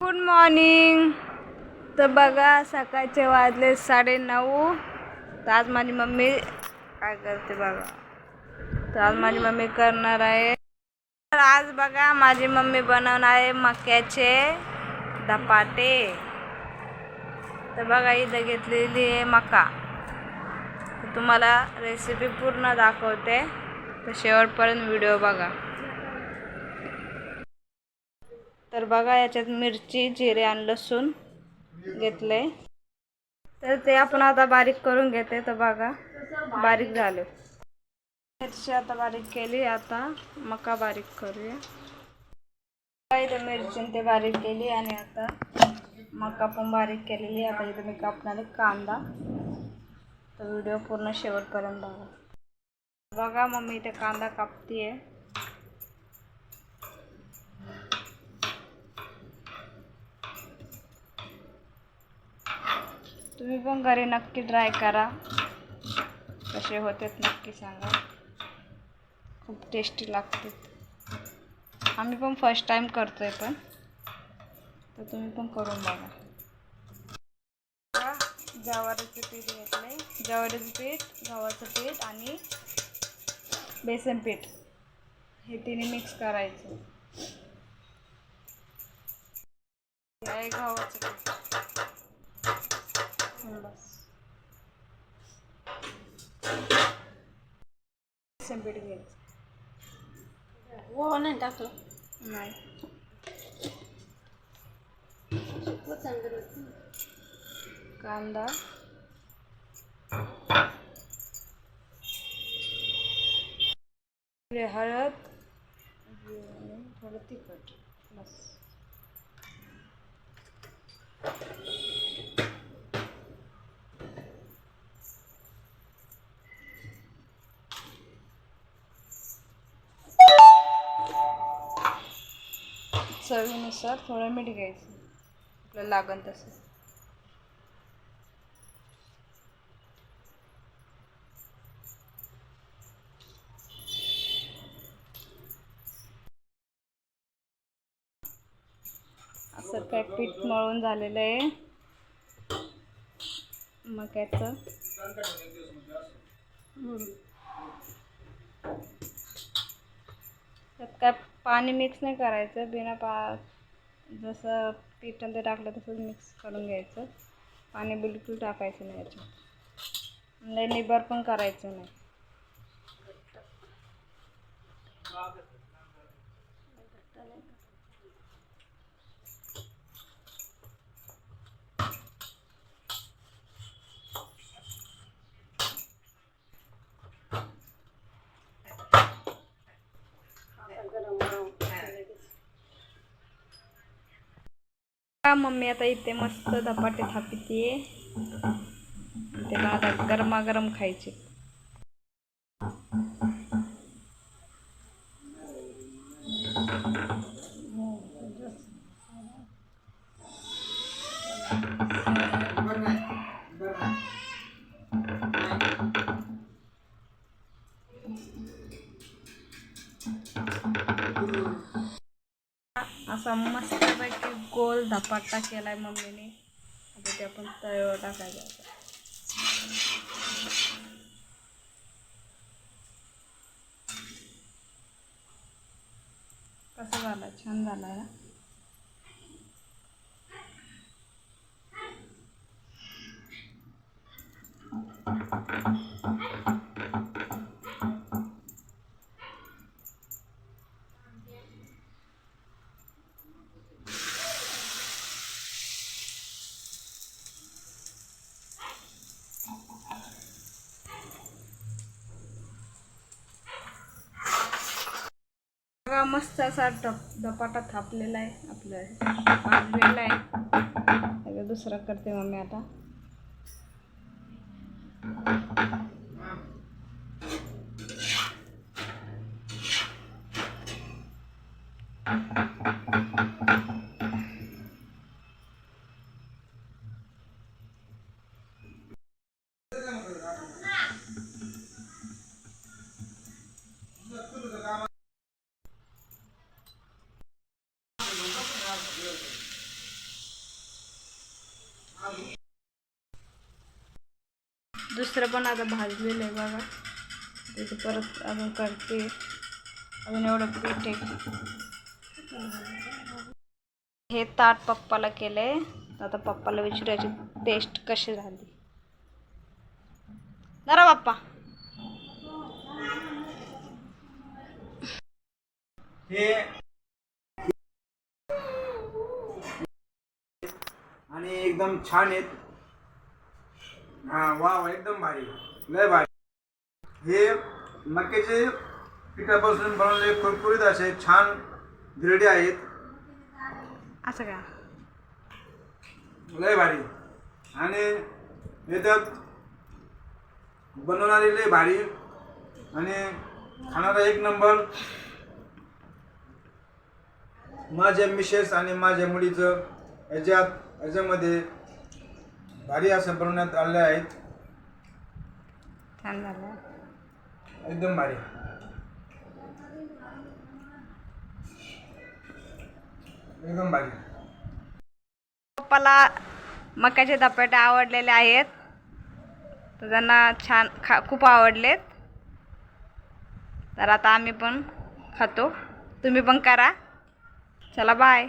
Good morning तर बघा सकाळचे वाजले साडे नऊ तर आज माझी मम्मी काय करते बघा? तर आज माझी मम्मी करणार आहे. तर आज बघा माझी मम्मी बनवणार आहे मक्याचे धपाटे. तर बघा इथं घेतलेली आहे मका. तुम्हाला रेसिपी पूर्ण दाखवते. तर शेवटपर्यंत व्हिडिओ बघा. तर बघा याच्यात मिरची जिरे आणि लसूण घेतले तर ते आपण आता बारीक करून घेते तर बघा बारीक झाले. मिरची आता बारीक केली आता मका बारीक करूया. बघा इथं मिरची ते बारीक केली आणि आता मका पण बारीक केलेली आता इथं मी कापणार कांदा. तर व्हिडिओ पूर्ण शेवटपर्यंत बघा. बघा मम्मी इथे कांदा कापतीये. तुम्ही पण घरी नक्की ट्राय करा. कसे होतात नक्की सांगा. खूप टेस्टी लागते आम्ही पण फर्स्ट टाईम करतो आहे पण. तर तुम्ही पण करून बघा. जवारीचं पीठ घेतलं आहे जवारीचं पीठ गव्हाचं पीठ आणि बेसन पीठ. हे तिन्ही मिक्स करायचं. हे आहे गव्हाचं पीठ. हं, घ्यायचं हो नाही टाकलं नाही कांदा हळद थोडं तिखट. बस. चवीनुसार थोडं मीठ घ्यायचं. आपल्याला लागन तसं. असं काय पीठ मळून झालेलं आहे. मग हम्म. त्यात काय पाणी मिक्स नाही करायचं. बिना पा जसं पिठामध्ये टाकलं तसंच मिक्स करून घ्यायचं. पाणी बिलकुल टाकायचं नाही याच्यात. लय निबर पण करायचं नाही. मम्मी आता इथे मस्त धपाटे थापितीये? त्याला आता गरमागरम खायचे. असा मस्तपैकी गोल धपाटा आहे मम्मीने. आता ते आपण तव्यावर टाकायचं आता. कसं झालं? छान झालं ना? बघा मस्त असा डप धपाटा थापलेला आहे आपलं भाजलेला आहे दुसरा करते मम्मी आता Thank you. दुसरं पण आता भाजलेलं आहे बघा. तिथे परत अजून करते. अजून एवढं पीठ आहे. हे ताट पप्पाला केले आता पप्पाला विचारायची टेस्ट कशी झाली? जरा पप्पा. हे. आणि एकदम छान आहेत. हा वा वा एकदम भारी. लय भारी. हे मक्याचे पिठापासून बनवलेले कुरकुरीत असे छान धिरडे आहेत. असं का? लय भारी. आणि याच्यात बनवणारी लय भारी. आणि खाणारा एक नंबर माझ्या मिसेस आणि माझ्या मुलीचं याच्यात याच्यामध्ये भारी असं बनवण्यात आले आहेत. छान झालं. एकदम भारी. एकदम भारी. पप्पाला मक्याचे धपाटे आवडलेले आहेत. तर त्यांना छान खा खूप आवडलेत. तर आता आम्ही पण खातो. तुम्ही पण करा. चला बाय